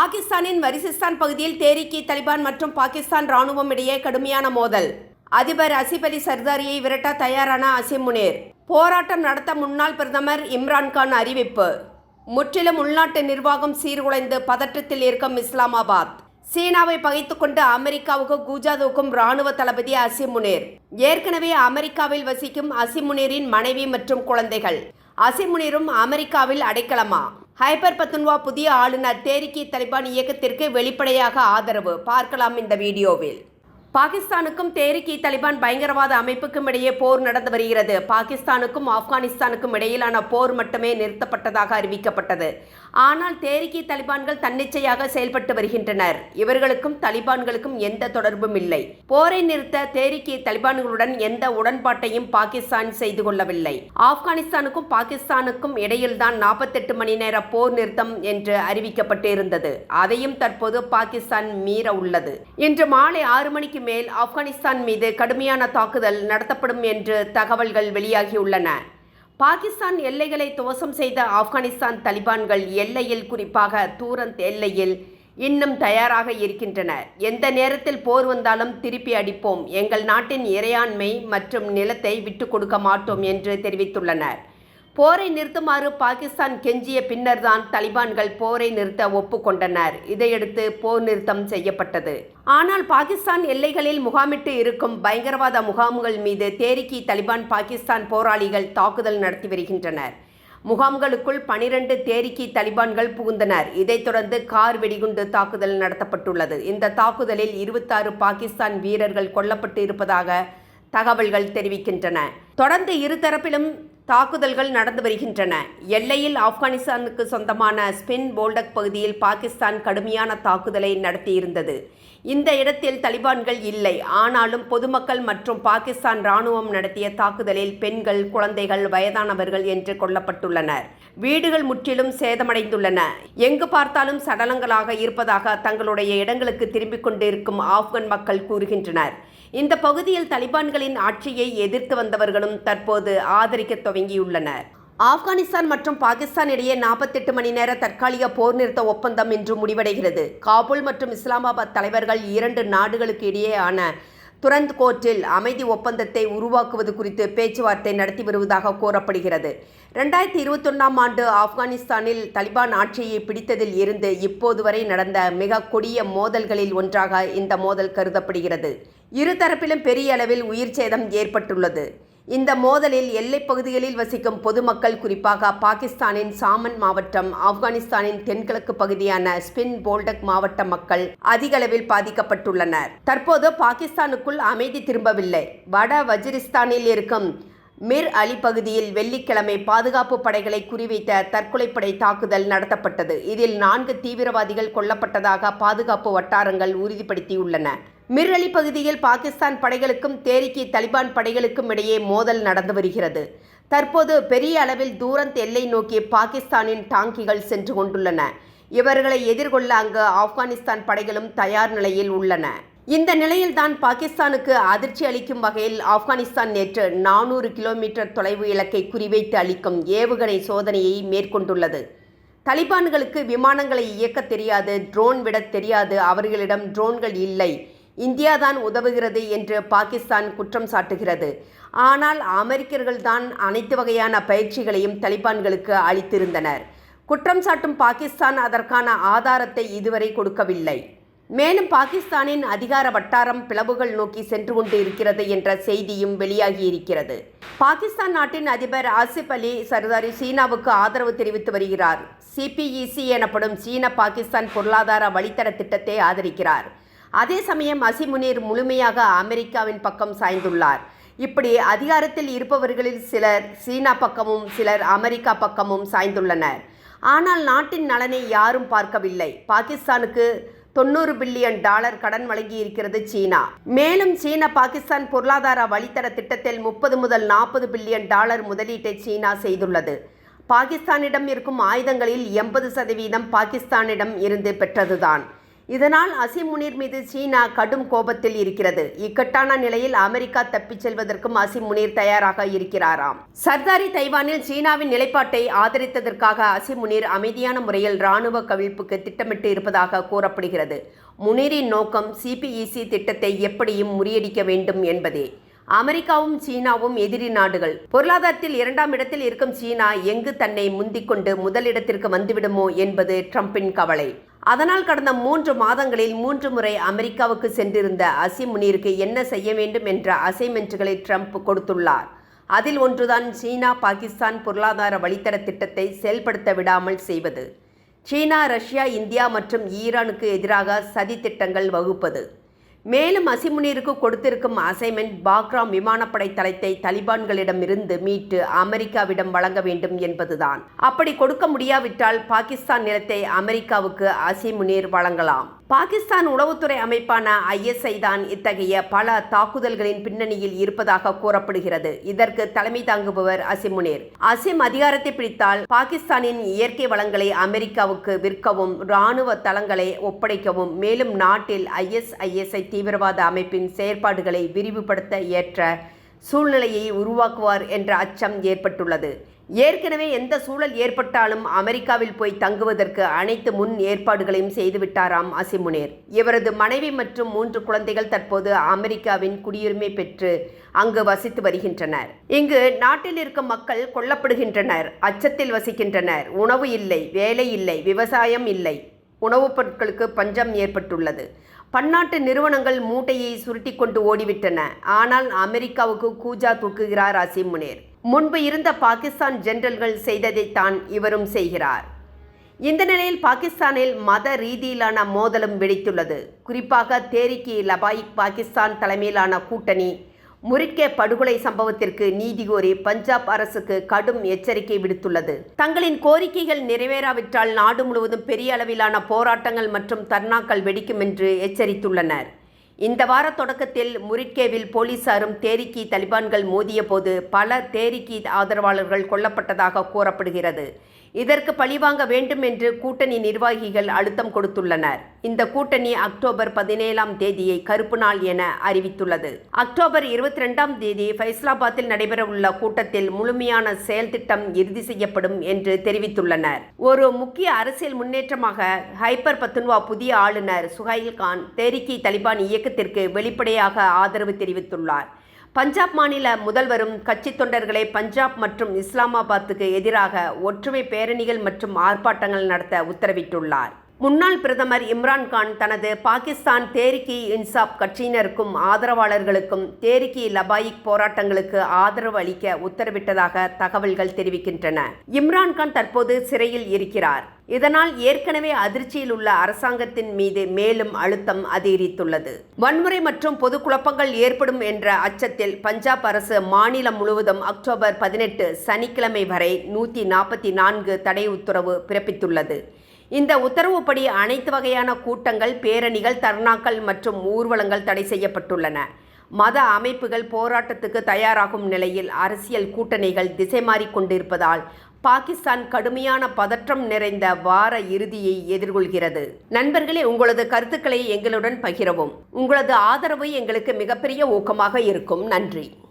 பாகிஸ்தானின் வரிசிஸ்தான் பகுதியில் தேரிக்கி தலிபான் மற்றும் பாகிஸ்தான் ராணுவம் இடையே கடுமையான மோதல். அதிபர் அசிப் அலி சர்தாரியை விரட்ட தயாரான அசிம் முனேர். போராட்டம் நடத்த முன்னாள் பிரதமர் இம்ரான்கான் அறிவிப்பு. முற்றிலும் உள்நாட்டு நிர்வாகம் சீர்குலைந்து பதற்றத்தில் இருக்கும் இஸ்லாமாபாத். சீனாவை பகைத்துக்கொண்டு அமெரிக்காவுக்கு குஜாதுக்கும் ராணுவ தளபதி அசிம் முனேர். ஏற்கனவே அமெரிக்காவில் வசிக்கும் அசிம் மனைவி மற்றும் குழந்தைகள். அசிம் அமெரிக்காவில் அடைக்கலமா? ஹைபர் பத்துன்வா புதிய ஆளுநர் தேரிக்கி தலிபான் இயக்கத்திற்கு வெளிப்படையாக ஆதரவு. பார்க்கலாம் இந்த வீடியோவில். பாகிஸ்தானுக்கும் தேரிக்கி தலிபான் பயங்கரவாத அமைப்புக்கும் இடையே போர் நடந்து வருகிறது. பாகிஸ்தானுக்கும் ஆப்கானிஸ்தானுக்கும் இடையிலான போர் மட்டுமே நிறுத்தப்பட்டதாக அறிவிக்கப்பட்டது. ஆனால் தேரிக்கை தலிபான்கள் தன்னிச்சையாக செயல்பட்டு வருகின்றனர். இவர்களுக்கும் தலிபான்களுக்கும் எந்த தொடர்பும் இல்லை. போரை நிறுத்த தேரிக்கை தலிபான்களுடன் எந்த உடன்பாட்டையும் பாகிஸ்தான் செய்து கொள்ளவில்லை. ஆப்கானிஸ்தானுக்கும் பாகிஸ்தானுக்கும் இடையில்தான் நாற்பத்தெட்டு மணி நேர போர் நிறுத்தம் என்று அறிவிக்கப்பட்டு இருந்தது அதையும் தற்போது பாகிஸ்தான் மீற உள்ளது. இன்று மாலை ஆறு மணிக்கு மேல் ஆப்கானிஸ்தான் மீது கடுமையான தாக்குதல் நடத்தப்படும் என்று தகவல்கள் வெளியாகியுள்ளன. பாகிஸ்தான் எல்லைகளை துவசம் செய்த ஆப்கானிஸ்தான் தலிபான்கள் எல்லையில் குறிப்பாக தூரந்த் எல்லையில் இன்னும் தயாராக இருக்கின்றனர். எந்த நேரத்தில் போர் வந்தாலும் திருப்பி அடிப்போம். எங்கள் நாட்டின் இறையாண்மை மற்றும் நிலத்தை விட்டுக் கொடுக்க மாட்டோம் என்று தெரிவித்துள்ளனர். போரை நிறுத்துமாறு பாகிஸ்தான் கெஞ்சிய பின்னர்தான் தலிபான்கள் போரை நிறுத்த ஒப்புக்கொண்டனர். இதையடுத்து போர் நிறுத்தம் செய்யப்பட்டது. ஆனால் பாகிஸ்தான் எல்லைகளில் முகாமிட்டு இருக்கும் பயங்கரவாத முகாம்கள் மீது தேரிக்கி தலிபான் பாகிஸ்தான் போராளிகள் தாக்குதல் நடத்தி வருகின்றனர். முகாம்களுக்குள் பனிரெண்டு தேரிக்கி தலிபான்கள் புகுந்தனர். இதைத் தொடர்ந்து கார் வெடிகுண்டு தாக்குதல் நடத்தப்பட்டுள்ளது. இந்த தாக்குதலில் இருபத்தாறு பாகிஸ்தான் வீரர்கள் கொல்லப்பட்டு இருப்பதாக தகவல்கள் தெரிவிக்கின்றன. தொடர்ந்து இருதரப்பிலும் தாக்குதல்கள் நடந்து வருகின்றன. எல்லையில் ஆப்கானிஸ்தானுக்கு சொந்தமான ஸ்பின் போல்டக் பகுதியில் பாகிஸ்தான் கடுமையான தாக்குதலை நடத்தியிருந்தது. இந்த இடத்தில் தலிபான்கள் இல்லை. ஆனாலும் பொதுமக்கள் மற்றும் பாகிஸ்தான் ராணுவம் நடத்திய தாக்குதலில் பெண்கள் குழந்தைகள் வயதானவர்கள் என்று கொல்லப்பட்டுள்ளனர். வீடுகள் முற்றிலும் சேதமடைந்துள்ளன. எங்கு பார்த்தாலும் சடலங்களாக இருப்பதாக தங்களுடைய இடங்களுக்கு திரும்பிக் கொண்டிருக்கும் ஆப்கன் மக்கள் கூறுகின்றனர். இந்த பகுதியில் தலிபான்களின் ஆட்சியை எதிர்த்து வந்தவர்களும் தற்போது ஆதரிக்க துவங்கியுள்ளனர் ஆப்கானிஸ்தான் மற்றும் பாகிஸ்தான் இடையே நாற்பத்தெட்டு மணி நேர தற்காலிக போர் நிறுத்த ஒப்பந்தம் இன்று முடிவடைகிறது. காபூல் மற்றும் இஸ்லாமாபாத் தலைவர்கள் இரண்டு நாடுகளுக்கு இடையேயான துரந்த் கோர்ட்டில் அமைதி ஒப்பந்தத்தை உருவாக்குவது குறித்து பேச்சுவார்த்தை நடத்தி வருவதாக கூறப்படுகிறது. ரெண்டாயிரத்தி இருபத்தொன்னாம் ஆண்டு ஆப்கானிஸ்தானில் தலிபான் ஆட்சியை பிடித்ததில் இருந்து இப்போது வரை நடந்த மிக கொடிய மோதல்களில் ஒன்றாக இந்த மோதல் கருதப்படுகிறது. இருதரப்பிலும் பெரிய அளவில் உயிர் சேதம் ஏற்பட்டுள்ளது. இந்த மோதலில் எல்லைப் பகுதிகளில் வசிக்கும் பொதுமக்கள் குறிப்பாக பாகிஸ்தானின் சாமன் மாவட்டம் ஆப்கானிஸ்தானின் தென்கிழக்கு பகுதியான ஸ்பின் போல்டக் மாவட்ட மக்கள் அதிகளவில் பாதிக்கப்பட்டுள்ளனர். தற்போது பாகிஸ்தானுக்குள் அமைதி திரும்பவில்லை. வட வஜிரிஸ்தானில் இருக்கும் மிர் அலி பகுதியில் வெள்ளிக்கிழமை பாதுகாப்பு படைகளை குறிவைத்த தற்கொலைப்படை தாக்குதல் நடத்தப்பட்டது. இதில் நான்கு தீவிரவாதிகள் கொல்லப்பட்டதாக பாதுகாப்பு வட்டாரங்கள் உறுதிப்படுத்தியுள்ளன. மிர் அலி பகுதியில் பாகிஸ்தான் படைகளுக்கும் தேரிக்கி தலிபான் படைகளுக்கும் இடையே மோதல் நடந்து வருகிறது. தற்போது பெரிய அளவில் தூரந்த் எல்லை நோக்கி பாகிஸ்தானின் டாங்கிகள் சென்று கொண்டுள்ளன. இவர்களை எதிர்கொள்ள அங்கு ஆப்கானிஸ்தான் படைகளும் தயார் நிலையில் உள்ளன. இந்த நிலையில்தான் பாகிஸ்தானுக்கு அதிர்ச்சி அளிக்கும் வகையில் ஆப்கானிஸ்தான் நேற்று நானூறு கிலோமீட்டர் தொலைவு இலக்கை குறிவைத்து அளிக்கும் ஏவுகணை சோதனையை மேற்கொண்டுள்ளது. தலிபான்களுக்கு விமானங்களை இயக்க தெரியாது ட்ரோன் விட தெரியாது அவர்களிடம் ட்ரோன்கள் இல்லை. இந்தியா தான் உதவுகிறது என்று பாகிஸ்தான் குற்றம் சாட்டுகிறது. ஆனால் அமெரிக்கர்கள்தான் அனைத்து வகையான பயிற்சிகளையும் தலிபான்களுக்கு அளித்திருந்தனர். குற்றம் சாட்டும் பாகிஸ்தான் அதற்கான ஆதாரத்தை இதுவரை கொடுக்கவில்லை. மேலும் பாகிஸ்தானின் அதிகார வட்டாரம் பிளவுகள் நோக்கி சென்று கொண்டு இருக்கிறது என்ற செய்தியும் வெளியாகி இருக்கிறது பாகிஸ்தான் நாட்டின் அதிபர் ஆசிப் அலி சர்தாரி சீனாவுக்கு ஆதரவு தெரிவித்து வருகிறார். சிபிஇசி எனப்படும் சீன பாகிஸ்தான் பொருளாதார வழித்தட திட்டத்தை ஆதரிக்கிறார். அதே சமயம் அசிமுனீர் முழுமையாக அமெரிக்காவின் பக்கம் சாய்ந்துள்ளார். இப்படி அதிகாரத்தில் இருப்பவர்களில் சிலர் சீனா பக்கமும் சிலர் அமெரிக்கா பக்கமும் சாய்ந்துள்ளனர். ஆனால் நாட்டின் நலனை யாரும் பார்க்கவில்லை. பாகிஸ்தானுக்கு தொண்ணூறு பில்லியன் டாலர் கடன் வழங்கியிருக்கிறது சீனா. மேலும் சீனா பாகிஸ்தான் பொருளாதார வழித்தட திட்டத்தில் முப்பது முதல் நாற்பது பில்லியன் டாலர் முதலீட்டை சீனா செய்துள்ளது. பாகிஸ்தானிடம் இருக்கும் ஆயுதங்களில் எண்பது சதவீதம் பாகிஸ்தானிடம் இருந்து பெற்றதுதான். இதனால் அசிம் முனீர் மீது சீனா கடும் கோபத்தில் இருக்கிறது. இக்கட்டான நிலையில் அமெரிக்கா தப்பிச் செல்வதற்கும் அசிம் முனீர் தயாராக இருக்கிறாராம். சர்தாரி தைவானில் சீனாவின் நிலைப்பாட்டை ஆதரித்ததற்காக அசிம் முனீர் அமைதியான முறையில் ராணுவ கவிழ்ப்புக்கு திட்டமிட்டு இருப்பதாக கூறப்படுகிறது. முனீரின் நோக்கம் சிபிஇசி திட்டத்தை எப்படியும் முறியடிக்க வேண்டும் என்பதே. அமெரிக்காவும் சீனாவும் எதிரி நாடுகள். பொருளாதாரத்தில் இரண்டாம் இடத்தில் இருக்கும் சீனா எங்கு தன்னை முந்திக்கொண்டு முதலிடத்திற்கு வந்துவிடுமோ என்பது ட்ரம்பின் கவலை. அதனால் கடந்த மூன்று மாதங்களில் மூன்று முறை அமெரிக்காவுக்கு சென்றிருந்த அசிம் முனீருக்கு என்ன செய்ய வேண்டும் என்ற அசைன்மெண்ட்டுகளை ட்ரம்ப் கொடுத்துள்ளார். அதில் ஒன்றுதான் சீனா பாகிஸ்தான் பொருளாதார வழித்தட திட்டத்தை செயல்படுத்த விடாமல் செய்வது. சீனா ரஷ்யா இந்தியா மற்றும் ஈரானுக்கு எதிராக சதி திட்டங்கள் வகுப்பது. மேலும் அசிமுனீருக்கு கொடுத்திருக்கும் அசைன்மெண்ட் பாக்ராம் விமானப்படை தளத்தை தலிபான்களிடமிருந்து மீட்டு அமெரிக்காவிடம் வழங்க வேண்டும் என்பதுதான். அப்படி கொடுக்க முடியாவிட்டால் பாகிஸ்தான் நிலத்தை அமெரிக்காவுக்கு அசிமுனீர் வழங்கலாம். பாகிஸ்தான் உளவுத்துறை அமைப்பான ஐஎஸ்ஐ தான் இத்தகைய பல தாக்குதல்களின் பின்னணியில் இருப்பதாக கூறப்படுகிறது. இதற்கு தலைமை தாங்குபவர் அசிமுனேர் அசிம் அதிகாரத்தை பிடித்தால் பாகிஸ்தானின் இயற்கை வளங்களை அமெரிக்காவுக்கு விற்கவும் இராணுவ தளங்களை ஒப்படைக்கவும் மேலும் நாட்டில் ஐஎஸ்ஐஎஸ்ஐ தீவிரவாத அமைப்பின் செயற்பாடுகளை விரிவுபடுத்த ஏற்ற சூழ்நிலையை உருவாக்குவார் என்ற அச்சம் ஏற்பட்டுள்ளது. ஏற்கனவே எந்த சூழல் ஏற்பட்டாலும் அமெரிக்காவில் போய் தங்குவதற்கு அனைத்து முன் ஏற்பாடுகளையும் செய்துவிட்டாராம் அசிமுனேர் இவரது மனைவி மற்றும் மூன்று குழந்தைகள் தற்போது அமெரிக்காவின் குடியுரிமை பெற்று அங்கு வசித்து வருகின்றனர். இங்கு நாட்டில் இருக்கும் மக்கள் கொல்லப்படுகின்றனர் அச்சத்தில் வசிக்கின்றனர். உணவு இல்லை வேலை இல்லை விவசாயம் இல்லை. உணவுப் பொருட்களுக்கு பஞ்சம் ஏற்பட்டுள்ளது. பன்னாட்டு நிறுவனங்கள் மூட்டையை சுருட்டி கொண்டு ஓடிவிட்டன. ஆனால் அமெரிக்காவுக்கு கூஜா தூக்குகிறார் அசிமுனேர் முனேர். முன்பு இருந்த பாகிஸ்தான் ஜெனரல்கள் செய்ததைத்தான் இவரும் செய்கிறார். இந்த நிலையில் பாகிஸ்தானில் மத ரீதியிலான மோதலும் வெடித்துள்ளது. குறிப்பாக தேரிக்கி லபாயிக் பாகிஸ்தான் தலைமையிலான கூட்டணி முரிக்கே படுகொலை சம்பவத்திற்கு நீதி கோரி பஞ்சாப் அரசுக்கு கடும் எச்சரிக்கை விடுத்துள்ளது. தங்களின் கோரிக்கைகள் நிறைவேறாவிட்டால் நாடு முழுவதும் பெரிய அளவிலான போராட்டங்கள் மற்றும் தர்ணாக்கள் வெடிக்கும் என்று எச்சரித்துள்ளனர். இந்த வார தொடக்கத்தில் முரிக்கேவில் போலீசாரும் தேரிக்கி தலிபான்கள் மோதிய போது பல தேரிக்கி ஆதரவாளர்கள் கொல்லப்பட்டதாக கூறப்படுகிறது. இதற்கு பழிவாங்க வேண்டும் என்று கூட்டணி நிர்வாகிகள் அழுத்தம் கொடுத்துள்ளனர். இந்த கூட்டணி அக்டோபர் பதினேழாம் தேதியை கருப்பு நாள் என அறிவித்துள்ளது. அக்டோபர் இருபத்தி ரெண்டாம் தேதி ஃபைஸ்லாபாத்தில் நடைபெறவுள்ள கூட்டத்தில் முழுமையான செயல் திட்டம் இறுதி செய்யப்படும் என்று தெரிவித்துள்ளனர். ஒரு முக்கிய அரசியல் முன்னேற்றமாக ஹைப்பர் பத்துன்வா புதிய ஆளுநர் சுஹைல் கான் தேரிக்கி தலிபான் இயக்கத்திற்கு வெளிப்படையாக ஆதரவு தெரிவித்துள்ளார். பஞ்சாப் மாநில முதல்வரும் கட்சி தொண்டர்களை பஞ்சாப் மற்றும் இஸ்லாமாபாத்துக்கு எதிராக ஒற்றுமை பேரணிகள் மற்றும் ஆர்ப்பாட்டங்கள் நடத்த உத்தரவிட்டுள்ளார். முன்னாள் பிரதமர் இம்ரான்கான் தனது பாகிஸ்தான் தேரிக்கி இன்சாப் கட்சியினருக்கும் ஆதரவாளர்களுக்கும் தேரிக்கி லபாயிக் போராட்டங்களுக்கு ஆதரவு அளிக்க உத்தரவிட்டதாக தகவல்கள் தெரிவிக்கின்றன. இம்ரான்கான் தற்போது சிறையில் இருக்கிறார். இதனால் ஏற்கனவே அதிர்ச்சியில் உள்ள அரசாங்கத்தின் மீது மேலும் அழுத்தம் அதிகரித்துள்ளது. வன்முறை மற்றும் பொது குழப்பங்கள் ஏற்படும் என்ற அச்சத்தில் பஞ்சாப் அரசு மாநிலம் முழுவதும் அக்டோபர் பதினெட்டு சனிக்கிழமை வரை நூற்றி நாற்பத்தி நான்கு தடை உத்தரவு பிறப்பித்துள்ளது. இந்த உத்தரவுப்படி அனைத்து வகையான கூட்டங்கள் பேரணிகள் தர்ணாக்கள் மற்றும் ஊர்வலங்கள் தடை செய்யப்பட்டுள்ளன. மத அமைப்புகள் போராட்டத்துக்கு தயாராகும் நிலையில் அரசியல் கூட்டணிகள் திசை மாறிக்கொண்டிருப்பதால் பாகிஸ்தான் கடுமையான பதற்றம் நிறைந்த வார இறுதியை எதிர்கொள்கிறது. நண்பர்களே உங்களது கருத்துக்களை எங்களுடன் பகிரவும். உங்களது ஆதரவு எங்களுக்கு மிகப்பெரிய ஊக்கமாக இருக்கும். நன்றி.